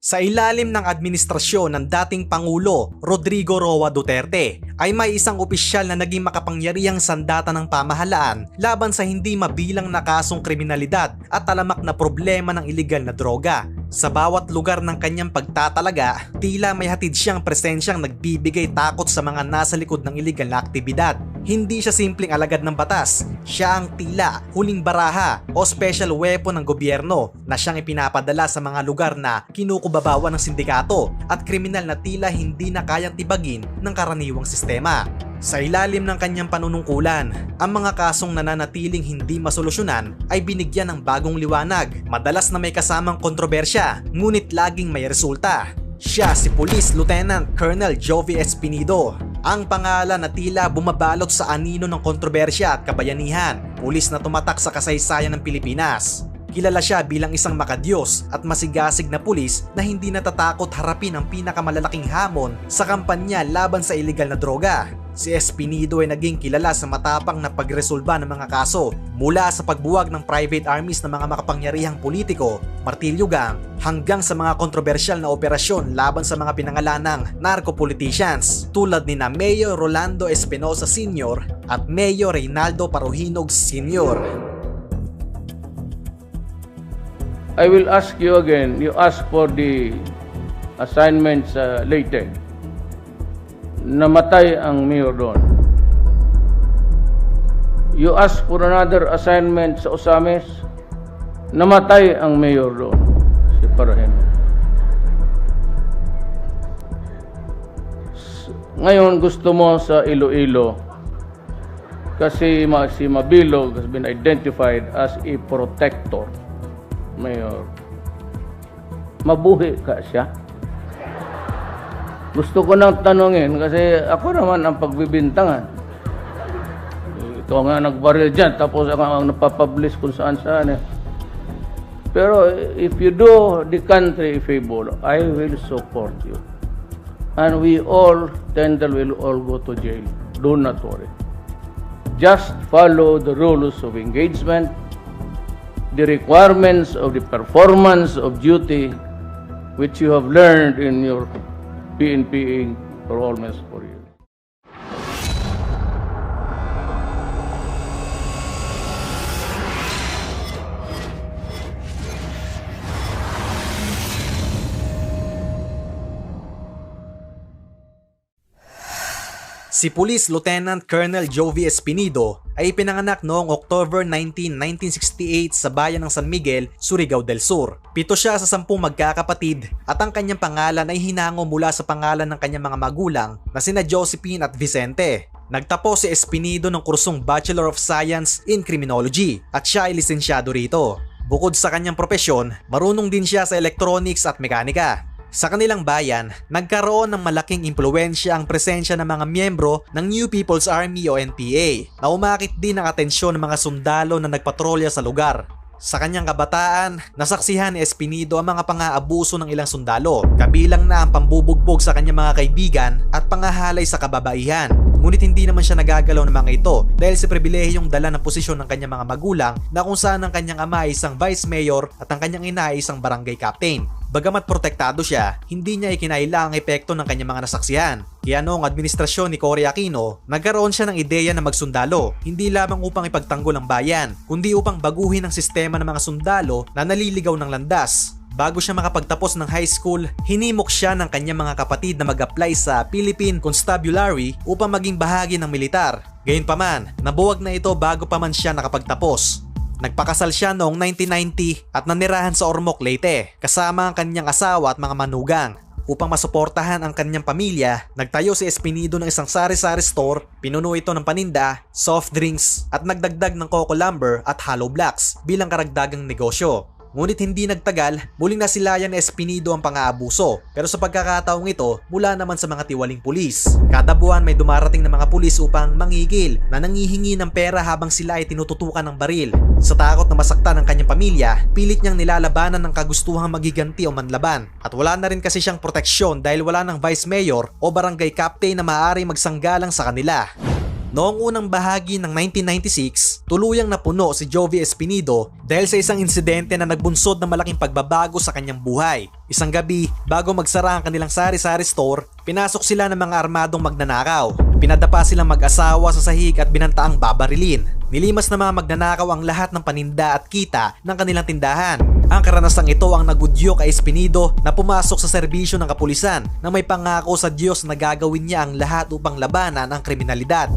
Sa ilalim ng administrasyon ng dating Pangulo Rodrigo Roa Duterte ay may isang opisyal na naging makapangyarihang sandata ng pamahalaan laban sa hindi mabilang na kasong kriminalidad at talamak na problema ng iligal na droga. Sa bawat lugar ng kanyang pagtatalaga, tila may hatid siyang presensyang nagbibigay takot sa mga nasa likod ng iligal na aktibidad. Hindi siya simpleng alagad ng batas, siya ang tila, huling baraha o special weapon ng gobyerno na siyang ipinapadala sa mga lugar na kinukubabawan ng sindikato at kriminal na tila hindi na kayang tibagin ng karaniwang sistema. Sa ilalim ng kanyang panunungkulan, ang mga kasong nananatiling hindi masolusyonan ay binigyan ng bagong liwanag, madalas na may kasamang kontrobersya, ngunit laging may resulta. Siya si Police Lieutenant Colonel Jovi Espinido, ang pangalan na tila bumabalot sa anino ng kontrobersya at kabayanihan, pulis na tumatak sa kasaysayan ng Pilipinas. Kilala siya bilang isang makadyos at masigasig na pulis na hindi natatakot harapin ang pinakamalalaking hamon sa kampanya laban sa iligal na droga. Si Espinido ay naging kilala sa matapang na pagresolba ng mga kaso mula sa pagbuwag ng private armies ng mga makapangyarihang politiko, martilyo gang, hanggang sa mga kontrobersyal na operasyon laban sa mga pinangalanang narco-politicians tulad ni na Mayor Rolando Espinosa Sr. at Mayor Reynaldo Paruhinog Sr. I will ask you again, you ask for the assignments uh, later. Namatay ang mayor doon. You ask for another assignment sa Osames. Namatay ang mayor doon. Si Parahen. S- Ngayon gusto mo sa Iloilo kasi si Mabilog has been identified as a protector. Mayor. Mabuhi ka siya. Gusto ko nang tanungin kasi ako naman ang pagbibintangan. Ito nga nagbaril dyan tapos ako ang napapublish kung saan saan eh. Pero if you do the country a favor, I will support you. And we all, Tendel will all go to jail. Do not worry. Just follow the rules of engagement the requirements of the performance of duty which you have learned in your PNP for almost four years. Si Police Lieutenant Colonel Jovi Espinido ay pinanganak noong October 19, 1968 sa bayan ng San Miguel, Surigao del Sur. Pito siya sa sampung magkakapatid at ang kanyang pangalan ay hinango mula sa pangalan ng kanyang mga magulang na sina Josephine at Vicente. Nagtapos si Espinido ng kursong Bachelor of Science in Criminology at siya ay lisensyado rito. Bukod sa kanyang propesyon, marunong din siya sa electronics at mekanika. Sa kanilang bayan, nagkaroon ng malaking impluensya ang presensya ng mga miyembro ng New People's Army o NPA na umakit din ang atensyon ng mga sundalo na nagpatrolya sa lugar. Sa kanyang kabataan, nasaksihan ni Espinido ang mga pang-aabuso ng ilang sundalo, kabilang na ang pambubugbog sa kanyang mga kaibigan at pangahalay sa kababaihan. Ngunit hindi naman siya nagagalaw ng mga ito dahil sa pribilehiyong dala ng posisyon ng kanyang mga magulang na kung saan ang kanyang ama ay isang vice mayor at ang kanyang ina ay isang barangay captain. Bagamat protektado siya, hindi niya ikinaila ang epekto ng kanyang mga nasaksihan. Kaya noong administrasyon ni Cory Aquino, nagkaroon siya ng ideya na magsundalo, hindi lamang upang ipagtanggol ang bayan, kundi upang baguhin ang sistema ng mga sundalo na naliligaw ng landas. Bago siya makapagtapos ng high school, hinimok siya ng kanyang mga kapatid na mag-apply sa Philippine Constabulary upang maging bahagi ng militar. Gayunpaman, nabuwag na ito bago pa man siya nakapagtapos. Nagpakasal siya noong 1990 at nanirahan sa Ormoc, Leyte kasama ang kanyang asawa at mga manugang. Upang masuportahan ang kanyang pamilya, nagtayo si Espinido ng isang sari-sari store, pinuno ito ng paninda, soft drinks at nagdagdag ng coco lumber at hollow blocks bilang karagdagang negosyo. Ngunit hindi nagtagal, muling nasilayan ni Espinido ang pang-aabuso. Pero sa pagkakataong ito, mula naman sa mga tiwaling pulis. Kada buwan may dumarating na mga pulis upang mangigil na nangihingi ng pera habang sila ay tinututukan ng baril. Sa takot na masaktan ang kanyang pamilya, pilit niyang nilalabanan ng kagustuhang magiganti o manlaban. At wala na rin kasi siyang proteksyon dahil wala ng vice mayor o barangay captain na maaari magsanggalang sa kanila. Noong unang bahagi ng 1996, tuluyang napuno si Jovi Espinido dahil sa isang insidente na nagbunsod ng malaking pagbabago sa kanyang buhay. Isang gabi, bago magsara ang kanilang sari-sari store, pinasok sila ng mga armadong magnanakaw. Pinadapa silang mag-asawa sa sahig at binantaang babarilin. Nilimas na mga magnanakaw ang lahat ng paninda at kita ng kanilang tindahan. Ang karanasang ito ang nagudyo kay Espinido na pumasok sa serbisyo ng kapulisan na may pangako sa Diyos na gagawin niya ang lahat upang labanan ang kriminalidad.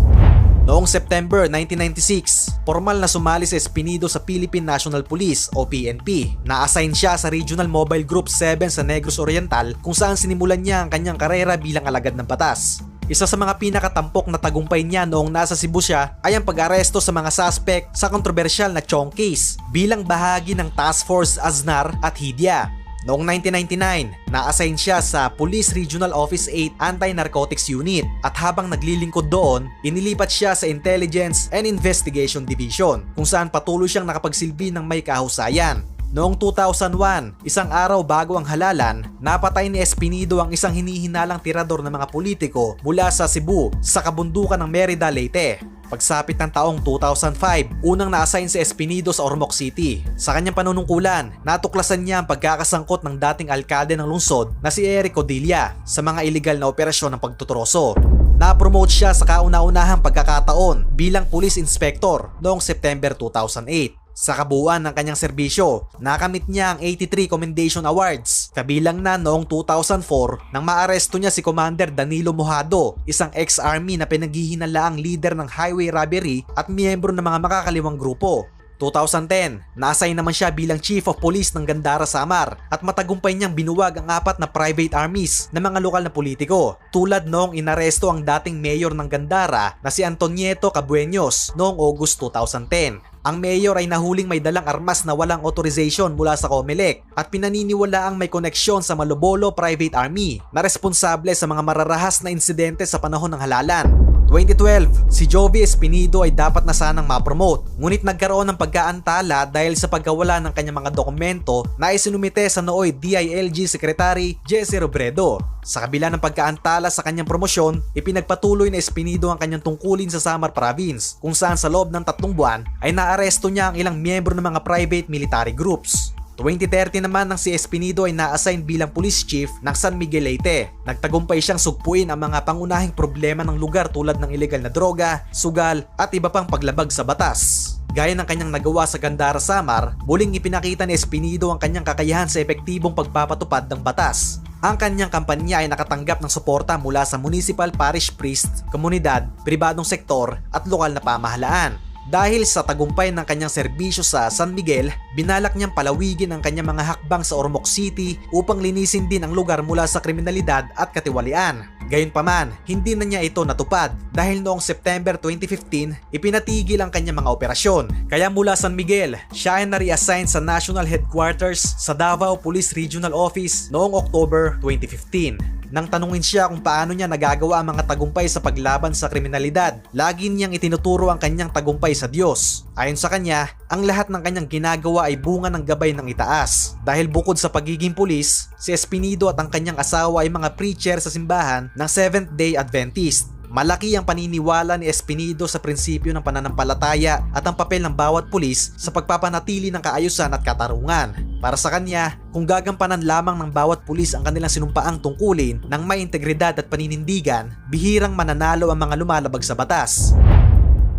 Noong September 1996, formal na sumali si Espinido sa Philippine National Police o PNP. Na-assign siya sa Regional Mobile Group 7 sa Negros Oriental kung saan sinimulan niya ang kanyang karera bilang alagad ng batas. Isa sa mga pinakatampok na tagumpay niya noong nasa Cebu siya ay ang pag-aresto sa mga suspect sa kontrobersyal na Chong case bilang bahagi ng Task Force Aznar at Hidya. Noong 1999, na-assign siya sa Police Regional Office 8 Anti-Narcotics Unit at habang naglilingkod doon, inilipat siya sa Intelligence and Investigation Division kung saan patuloy siyang nakapagsilbi ng may kahusayan. Noong 2001, isang araw bago ang halalan, napatay ni Espinido ang isang hinihinalang tirador ng mga politiko mula sa Cebu sa kabundukan ng Merida, Leyte. Pagsapit ng taong 2005, unang na-assign si Espinido sa Ormoc City. Sa kanyang panunungkulan, natuklasan niya ang pagkakasangkot ng dating alkalde ng lungsod na si Eric Codilla sa mga illegal na operasyon ng pagtuturoso. Na-promote siya sa kauna-unahang pagkakataon bilang police inspector noong September 2008. Sa kabuuan ng kanyang serbisyo, nakamit niya ang 83 Commendation Awards, kabilang na noong 2004 nang maaresto niya si Commander Danilo Mojado, isang ex-army na pinaghihinalaang leader ng highway robbery at miyembro ng mga makakaliwang grupo. 2010, na-assign naman siya bilang Chief of Police ng Gandara Samar at matagumpay niyang binuwag ang apat na private armies ng mga lokal na politiko tulad noong inaresto ang dating mayor ng Gandara na si Antonieto Cabueños noong August 2010. Ang mayor ay nahuling may dalang armas na walang authorization mula sa COMELEC at pinaniniwala ang may koneksyon sa Malobolo Private Army na responsable sa mga mararahas na insidente sa panahon ng halalan. 2012, si Jovi Espinido ay dapat na sanang ma-promote ngunit nagkaroon ng pagkaantala dahil sa pagkawala ng kanyang mga dokumento na isinumite sa nooy DILG Secretary Jesse Robredo. Sa kabila ng pagkaantala sa kanyang promosyon, ipinagpatuloy na Espinido ang kanyang tungkulin sa Samar Province kung saan sa loob ng tatlong buwan ay naaresto niya ang ilang miyembro ng mga private military groups. 2030 naman nang si Espinido ay na-assign bilang police chief ng San Miguel Leyte. Nagtagumpay siyang sugpuin ang mga pangunahing problema ng lugar tulad ng ilegal na droga, sugal at iba pang paglabag sa batas. Gaya ng kanyang nagawa sa Gandara Samar, muling ipinakita ni Espinido ang kanyang kakayahan sa epektibong pagpapatupad ng batas. Ang kanyang kampanya ay nakatanggap ng suporta mula sa municipal parish priest, komunidad, pribadong sektor at lokal na pamahalaan. Dahil sa tagumpay ng kanyang serbisyo sa San Miguel, binalak niyang palawigin ang kanyang mga hakbang sa Ormoc City upang linisin din ang lugar mula sa kriminalidad at katiwalian. Gayunpaman, hindi na niya ito natupad dahil noong September 2015, ipinatigil ang kanyang mga operasyon. Kaya mula San Miguel, siya ay na-reassign sa National Headquarters sa Davao Police Regional Office noong October 2015 nang tanungin siya kung paano niya nagagawa ang mga tagumpay sa paglaban sa kriminalidad. Lagi niyang itinuturo ang kanyang tagumpay sa Diyos. Ayon sa kanya, ang lahat ng kanyang ginagawa ay bunga ng gabay ng itaas. Dahil bukod sa pagiging pulis, si Espinido at ang kanyang asawa ay mga preacher sa simbahan ng Seventh-day Adventist. Malaki ang paniniwala ni Espinido sa prinsipyo ng pananampalataya at ang papel ng bawat pulis sa pagpapanatili ng kaayusan at katarungan. Para sa kanya, kung gagampanan lamang ng bawat pulis ang kanilang sinumpaang tungkulin ng may integridad at paninindigan, bihirang mananalo ang mga lumalabag sa batas.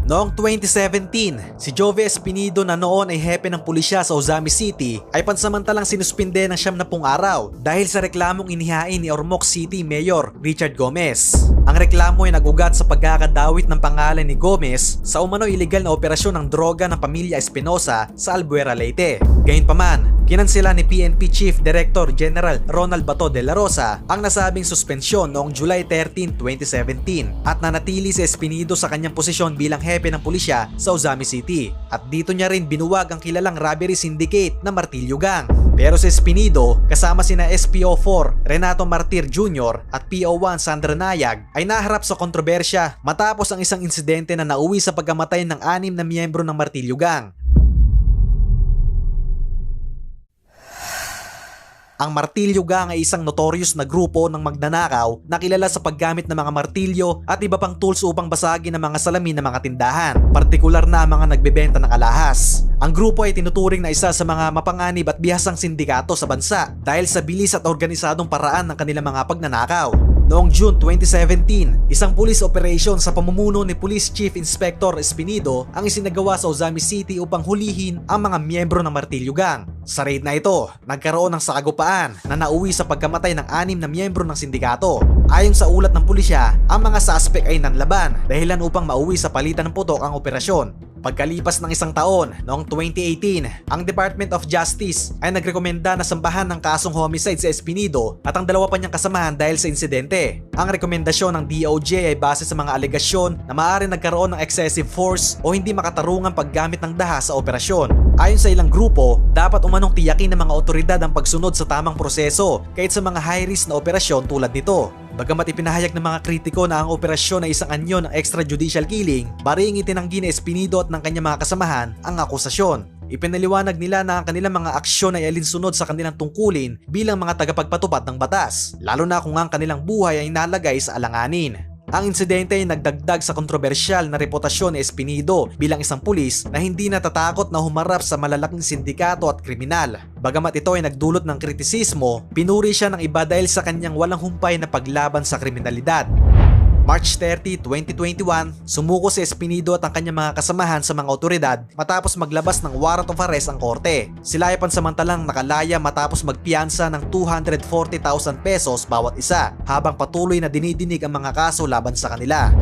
Noong 2017, si Jove Espinido na noon ay hepe ng pulisya sa Ozami City ay pansamantalang sinuspinde ng siyam na pung araw dahil sa reklamong inihain ni Ormoc City Mayor Richard Gomez. Ang reklamo ay nagugat sa pagkakadawit ng pangalan ni Gomez sa umano illegal na operasyon ng droga ng pamilya Espinosa sa Albuera, Leyte. Gayunpaman, kinansela ni PNP Chief Director General Ronald Bato de la Rosa ang nasabing suspensyon noong July 13, 2017 at nanatili si Espinido sa kanyang posisyon bilang hepe ng pulisya sa Ozami City. At dito niya rin binuwag ang kilalang robbery syndicate na Martillo Gang. Pero si Espinido, kasama sina SPO4 Renato Martir Jr. at PO1 Sandra Nayag ay naharap sa kontrobersya matapos ang isang insidente na nauwi sa pagkamatay ng anim na miyembro ng Martillo Gang. Ang Martilyo Gang ay isang notorious na grupo ng magnanakaw na kilala sa paggamit ng mga martilyo at iba pang tools upang basagin ang mga salamin ng mga tindahan, partikular na ang mga nagbebenta ng alahas. Ang grupo ay tinuturing na isa sa mga mapanganib at bihasang sindikato sa bansa dahil sa bilis at organisadong paraan ng kanilang mga pagnanakaw. Noong June 2017, isang police operation sa pamumuno ni Police Chief Inspector Espinido ang isinagawa sa Ozami City upang hulihin ang mga miyembro ng Martilyo Gang. Sa raid na ito, nagkaroon ng sagupaan na nauwi sa pagkamatay ng anim na miyembro ng sindikato. Ayon sa ulat ng pulisya, ang mga suspect ay nanlaban dahilan upang mauwi sa palitan ng putok ang operasyon. Pagkalipas ng isang taon, noong 2018, ang Department of Justice ay nagrekomenda na sambahan ng kasong homicide sa Espinido at ang dalawa pa niyang kasamahan dahil sa insidente. Ang rekomendasyon ng DOJ ay base sa mga alegasyon na maaari nagkaroon ng excessive force o hindi makatarungang paggamit ng daha sa operasyon. Ayon sa ilang grupo, dapat umanong tiyakin ng mga otoridad ang pagsunod sa tamang proseso kahit sa mga high-risk na operasyon tulad nito. Bagamat ipinahayag ng mga kritiko na ang operasyon ay isang anyo ng extrajudicial killing, baring itinanggi ni Espinido at ng kanyang mga kasamahan ang akusasyon. Ipinaliwanag nila na ang kanilang mga aksyon ay alinsunod sa kanilang tungkulin bilang mga tagapagpatupad ng batas, lalo na kung ang kanilang buhay ay nalagay sa alanganin. Ang insidente ay nagdagdag sa kontrobersyal na reputasyon ni Espinido bilang isang pulis na hindi natatakot na humarap sa malalaking sindikato at kriminal. Bagamat ito ay nagdulot ng kritisismo, pinuri siya ng iba dahil sa kanyang walang humpay na paglaban sa kriminalidad. March 30, 2021, sumuko si Espinido at ang kanyang mga kasamahan sa mga otoridad matapos maglabas ng warrant of arrest ang korte. Sila ay pansamantalang nakalaya matapos magpiyansa ng 240,000 pesos bawat isa habang patuloy na dinidinig ang mga kaso laban sa kanila.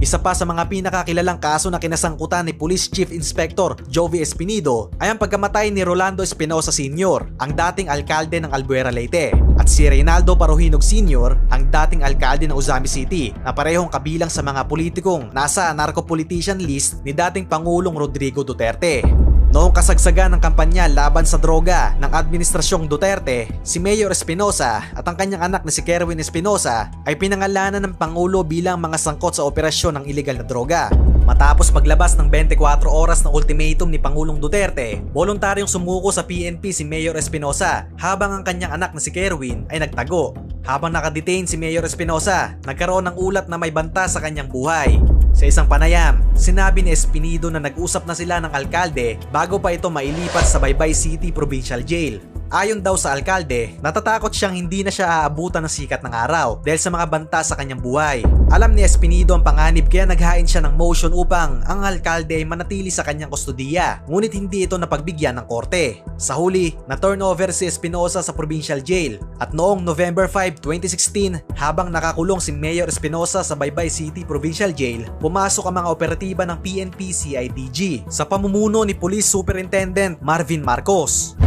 Isa pa sa mga pinakakilalang kaso na kinasangkutan ni Police Chief Inspector Jovi Espinido ay ang pagkamatay ni Rolando Espinosa Sr., ang dating alkalde ng Albuera Leyte, si Reynaldo Paruhinog Sr., ang dating alkalde ng Uzami City na parehong kabilang sa mga politikong nasa narco-politician list ni dating Pangulong Rodrigo Duterte. Noong kasagsagan ng kampanya laban sa droga ng Administrasyong Duterte, si Mayor Espinosa at ang kanyang anak na si Kerwin Espinosa ay pinangalanan ng Pangulo bilang mga sangkot sa operasyon ng ilegal na droga. Matapos maglabas ng 24 oras na ultimatum ni Pangulong Duterte, voluntaryong sumuko sa PNP si Mayor Espinosa habang ang kanyang anak na si Kerwin ay nagtago. Habang nakadetain si Mayor Espinosa, nagkaroon ng ulat na may banta sa kanyang buhay. Sa isang panayam, sinabi ni Espinido na nag-usap na sila ng alkalde bago pa ito mailipat sa Baybay City Provincial Jail. Ayon daw sa alkalde, natatakot siyang hindi na siya aabutan ng sikat ng araw dahil sa mga banta sa kanyang buhay. Alam ni Espinido ang panganib kaya naghain siya ng motion upang ang alkalde ay manatili sa kanyang kustodiya, ngunit hindi ito napagbigyan ng korte. Sa huli, na turnover si Espinosa sa provincial jail at noong November 5, 2016, habang nakakulong si Mayor Espinosa sa Baybay City Provincial Jail, pumasok ang mga operatiba ng PNP CIDG sa pamumuno ni Police Superintendent Marvin Marcos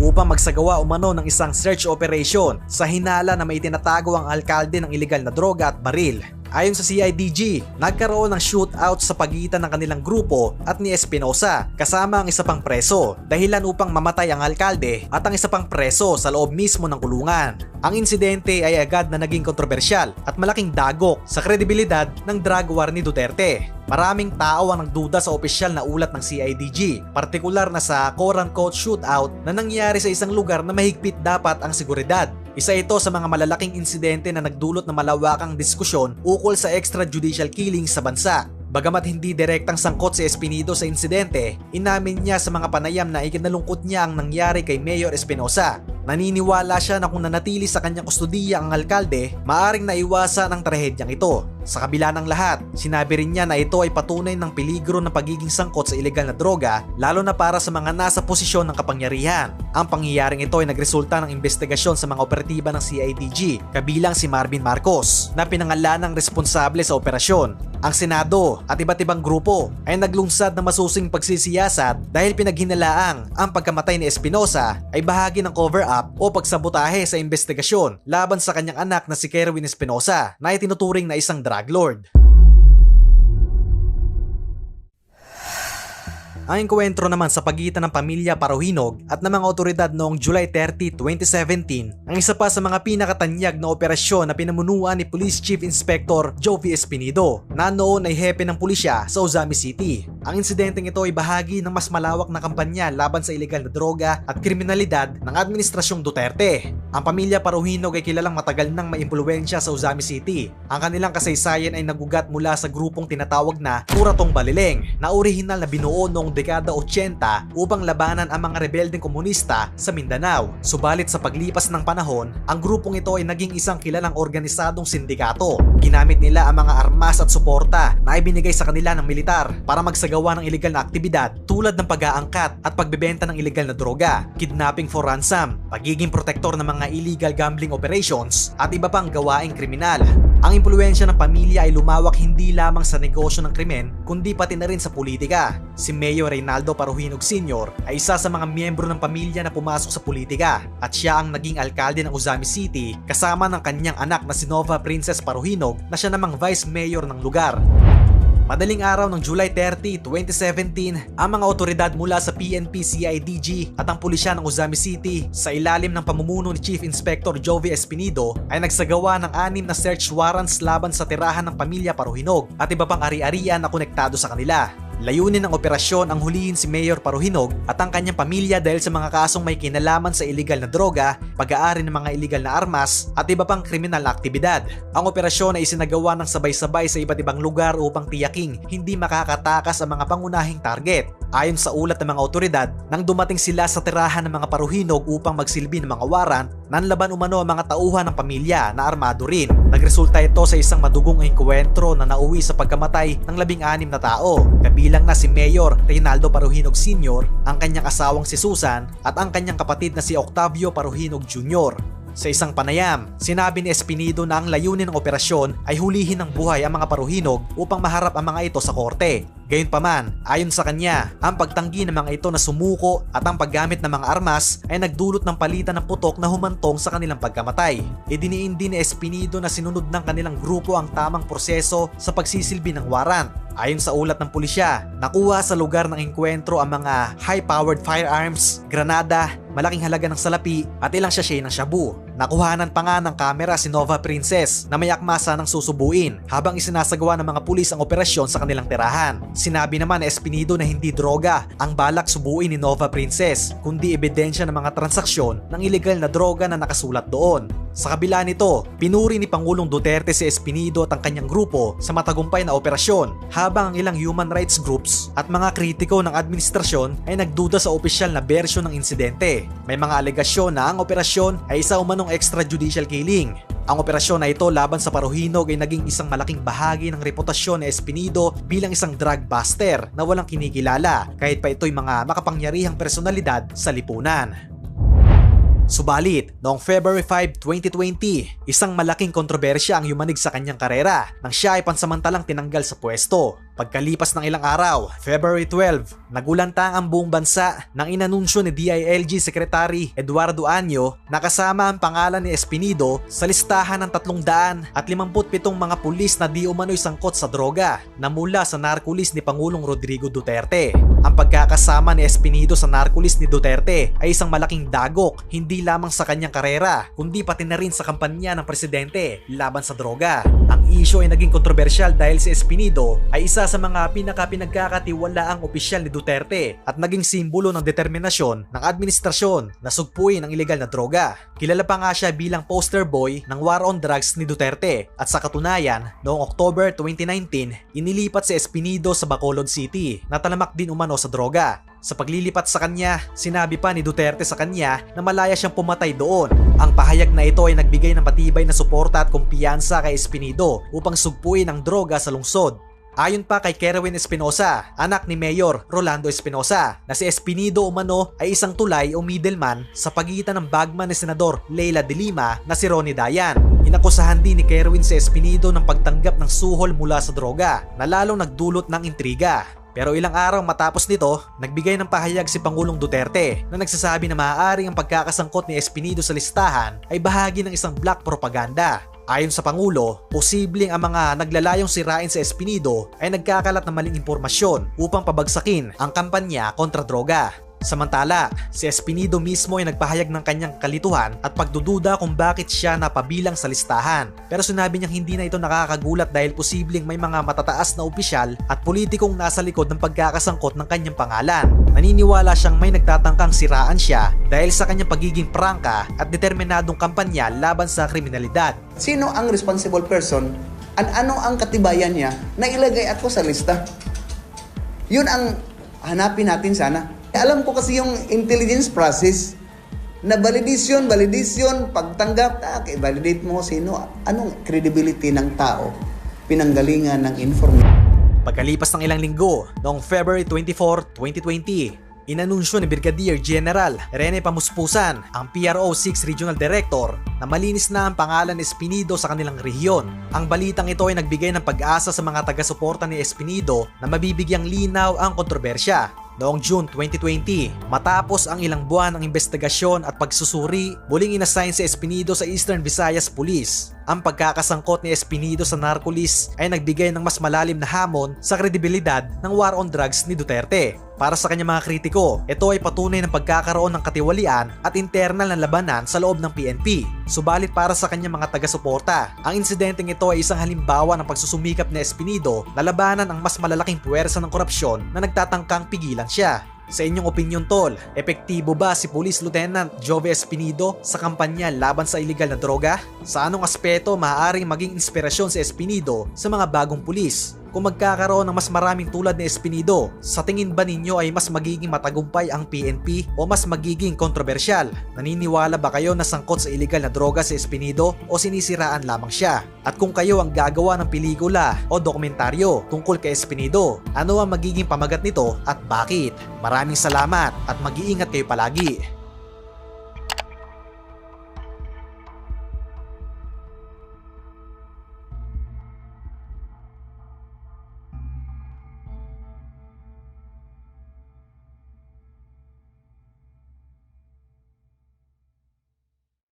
upang magsagawa umano ng isang search operation sa hinala na may tinatago ang alkalde ng ilegal na droga at baril. Ayon sa CIDG, nagkaroon ng shootout sa pagitan ng kanilang grupo at ni Espinosa kasama ang isa pang preso dahilan upang mamatay ang alkalde at ang isa pang preso sa loob mismo ng kulungan. Ang insidente ay agad na naging kontrobersyal at malaking dagok sa kredibilidad ng drug war ni Duterte. Maraming tao ang nagduda sa opisyal na ulat ng CIDG, partikular na sa quote-unquote shootout na nangyari sa isang lugar na mahigpit dapat ang seguridad. Isa ito sa mga malalaking insidente na nagdulot ng malawakang diskusyon ukol sa extrajudicial killing sa bansa. Bagamat hindi direktang sangkot si Espinido sa insidente, inamin niya sa mga panayam na ikinalungkot niya ang nangyari kay Mayor Espinosa. Naniniwala siya na kung nanatili sa kanyang kustudiya ang alkalde, maaring naiwasan ang trahedyang ito. Sa kabila ng lahat, sinabi rin niya na ito ay patunay ng peligro ng pagiging sangkot sa ilegal na droga lalo na para sa mga nasa posisyon ng kapangyarihan. Ang pangyayaring ito ay nagresulta ng investigasyon sa mga operatiba ng CIDG kabilang si Marvin Marcos na pinangalan ng responsable sa operasyon. Ang Senado at iba't ibang grupo ay naglungsad ng masusing pagsisiyasat dahil pinaghinalaang ang pagkamatay ni Espinosa ay bahagi ng cover-up o pagsabotahe sa investigasyon laban sa kanyang anak na si Kerwin Espinosa na itinuturing na isang drug lord. Ang engkwentro naman sa pagitan ng pamilya Paruhinog at ng mga otoridad noong July 30, 2017 ang isa pa sa mga pinakatanyag na operasyon na pinamunuan ni Police Chief Inspector Jovi Espinido na noon ay hepe ng pulisya sa Ozami City. Ang insidenteng ito ay bahagi ng mas malawak na kampanya laban sa ilegal na droga at kriminalidad ng Administrasyong Duterte. Ang pamilya Paruhinog ay kilalang matagal nang maimpluwensya sa Ozami City. Ang kanilang kasaysayan ay nagugat mula sa grupong tinatawag na Turatong Balileng na orihinal na binuo noong dekada 80 upang labanan ang mga rebeldeng komunista sa Mindanao. Subalit sa paglipas ng panahon, ang grupong ito ay naging isang kilalang organisadong sindikato. Ginamit nila ang mga armas at suporta na ibinigay sa kanila ng militar para magsagawa ng ilegal na aktibidad tulad ng pag-aangkat at pagbebenta ng ilegal na droga, kidnapping for ransom, pagiging protektor ng mga illegal gambling operations at iba pang gawaing kriminal. Ang impluensya ng pamilya ay lumawak hindi lamang sa negosyo ng krimen kundi pati na rin sa politika. Si Mayor Reynaldo Paruhinog Sr. ay isa sa mga miyembro ng pamilya na pumasok sa politika at siya ang naging alkalde ng Uzami City kasama ng kanyang anak na si Nova Princess Paruhinog na siya namang vice mayor ng lugar. Madaling araw ng July 30, 2017, ang mga otoridad mula sa PNP CIDG at ang pulisya ng Uzami City sa ilalim ng pamumuno ni Chief Inspector Jovi Espinido ay nagsagawa ng anim na search warrants laban sa tirahan ng pamilya Paruhinog at iba pang ari-arian na konektado sa kanila. Layunin ng operasyon ang hulihin si Mayor Paruhinog at ang kanyang pamilya dahil sa mga kasong may kinalaman sa illegal na droga, pag-aari ng mga illegal na armas at iba pang kriminal na aktibidad. Ang operasyon ay isinagawa ng sabay-sabay sa iba't ibang lugar upang tiyaking hindi makakatakas ang mga pangunahing target. Ayon sa ulat ng mga otoridad, nang dumating sila sa tirahan ng mga paruhinog upang magsilbi ng mga warrant, nanlaban umano ang mga tauhan ng pamilya na armado rin. Nagresulta ito sa isang madugong engkwentro na nauwi sa pagkamatay ng labing-anim na tao, kabilang na si Mayor Reynaldo Paruhinog Sr., ang kanyang asawang si Susan at ang kanyang kapatid na si Octavio Paruhinog Jr. Sa isang panayam, sinabi ni Espinido na ang layunin ng operasyon ay hulihin ng buhay ang mga paruhinog upang maharap ang mga ito sa korte. Gayunpaman, ayon sa kanya, ang pagtanggi ng mga ito na sumuko at ang paggamit ng mga armas ay nagdulot ng palitan ng putok na humantong sa kanilang pagkamatay. Idiniin din ni Espinido na sinunod ng kanilang grupo ang tamang proseso sa pagsisilbi ng warrant. Ayon sa ulat ng pulisya, nakuha sa lugar ng engkwentro ang mga high-powered firearms, granada, malaking halaga ng salapi at ilang sachet ng shabu. Nakuhanan pa nga ng kamera si Nova Princess na may akmasa ng susubuin habang isinasagawa ng mga pulis ang operasyon sa kanilang tirahan. Sinabi naman ni Espinido na hindi droga ang balak subuin ni Nova Princess kundi ebidensya ng mga transaksyon ng ilegal na droga na nakasulat doon. Sa kabila nito, pinuri ni Pangulong Duterte si Espinido at ang kanyang grupo sa matagumpay na operasyon habang ang ilang human rights groups at mga kritiko ng administrasyon ay nagduda sa opisyal na bersyon ng insidente. May mga alegasyon na ang operasyon ay isa umanong extrajudicial killing. Ang operasyon na ito laban sa Paruhinog ay naging isang malaking bahagi ng reputasyon ni Espinido bilang isang drug buster na walang kinikilala kahit pa ito'y mga makapangyarihang personalidad sa lipunan. Subalit, noong February 5, 2020, isang malaking kontrobersya ang yumanig sa kanyang karera nang siya ay pansamantalang tinanggal sa pwesto. Pagkalipas ng ilang araw, February 12, nagulantang ang buong bansa nang inanunsyo ni DILG Secretary Eduardo Anyo na kasama ang pangalan ni Espinido sa listahan ng 300 at 57 mga pulis na di umano'y sangkot sa droga na mula sa narkulis ni Pangulong Rodrigo Duterte. Ang pagkakasama ni Espinido sa narkulis ni Duterte ay isang malaking dagok hindi lamang sa kanyang karera kundi pati na rin sa kampanya ng presidente laban sa droga. Ang issue ay naging kontrobersyal dahil si Espinido ay isa sa mga pinaka-pinagkakatiwalaang opisyal ni Duterte at naging simbolo ng determinasyon ng administrasyon na sugpuin ang ilegal na droga. Kilala pa nga siya bilang poster boy ng war on drugs ni Duterte at sa katunayan, noong October 2019, inilipat si Espinido sa Bacolod City na talamak din umano sa droga. Sa paglilipat sa kanya, sinabi pa ni Duterte sa kanya na malaya siyang pumatay doon. Ang pahayag na ito ay nagbigay ng matibay na suporta at kumpiyansa kay Espinido upang sugpuin ang droga sa lungsod. Ayon pa kay Kerwin Espinosa, anak ni Mayor Rolando Espinosa, na si Espinido umano ay isang tulay o middleman sa pagitan ng bagman ni Senador Leila de Lima na si Ronnie Dayan. Inakusahan din ni Kerwin si Espinido ng pagtanggap ng suhol mula sa droga na lalong nagdulot ng intriga. Pero ilang araw matapos nito, nagbigay ng pahayag si Pangulong Duterte na nagsasabi na maaaring ang pagkakasangkot ni Espinido sa listahan ay bahagi ng isang black propaganda. Ayon sa Pangulo, posibleng ang mga naglalayong sirain sa Espinido ay nagkakalat ng maling impormasyon upang pabagsakin ang kampanya kontra droga. Samantala, si Espinido mismo ay nagpahayag ng kanyang kalituhan at pagdududa kung bakit siya napabilang sa listahan. Pero sinabi niyang hindi na ito nakakagulat dahil posibleng may mga matataas na opisyal at politikong nasa likod ng pagkakasangkot ng kanyang pangalan. Naniniwala siyang may nagtatangkang siraan siya dahil sa kanyang pagiging prangka at determinadong kampanya laban sa kriminalidad. Sino ang responsible person at ano ang katibayan niya na ilagay ako sa lista? Yun ang hanapin natin sana. Alam ko kasi yung intelligence process na validation, validation, pagtanggap, ah, okay, validate mo sino, anong credibility ng tao, pinanggalingan ng information. Pagkalipas ng ilang linggo, noong February 24, 2020, Inanunsyo ni Brigadier General Rene Pamuspusan, ang PRO6 Regional Director, na malinis na ang pangalan ni Espinido sa kanilang rehiyon. Ang balitang ito ay nagbigay ng pag-asa sa mga taga-suporta ni Espinido na mabibigyang linaw ang kontrobersya. Noong June 2020, matapos ang ilang buwan ng investigasyon at pagsusuri, muling inassign si Espinido sa Eastern Visayas Police. Ang pagkakasangkot ni Espinido sa narcolis ay nagbigay ng mas malalim na hamon sa kredibilidad ng war on drugs ni Duterte. Para sa kanyang mga kritiko, ito ay patunay ng pagkakaroon ng katiwalian at internal na labanan sa loob ng PNP. Subalit para sa kanyang mga taga-suporta, ang insidenteng ito ay isang halimbawa ng pagsusumikap ni Espinido na labanan ang mas malalaking puwersa ng korupsyon na nagtatangkang pigilan siya. Sa inyong opinion tol, epektibo ba si Police Lieutenant Jove Espinido sa kampanya laban sa illegal na droga? Sa anong aspeto maaaring maging inspirasyon si Espinido sa mga bagong pulis? Kung magkakaroon ng mas maraming tulad ni Espinido, sa tingin ba ninyo ay mas magiging matagumpay ang PNP o mas magiging kontrobersyal? Naniniwala ba kayo na sangkot sa illegal na droga si Espinido o sinisiraan lamang siya? At kung kayo ang gagawa ng pelikula o dokumentaryo tungkol kay Espinido, ano ang magiging pamagat nito at bakit? Maraming salamat at mag-iingat kayo palagi.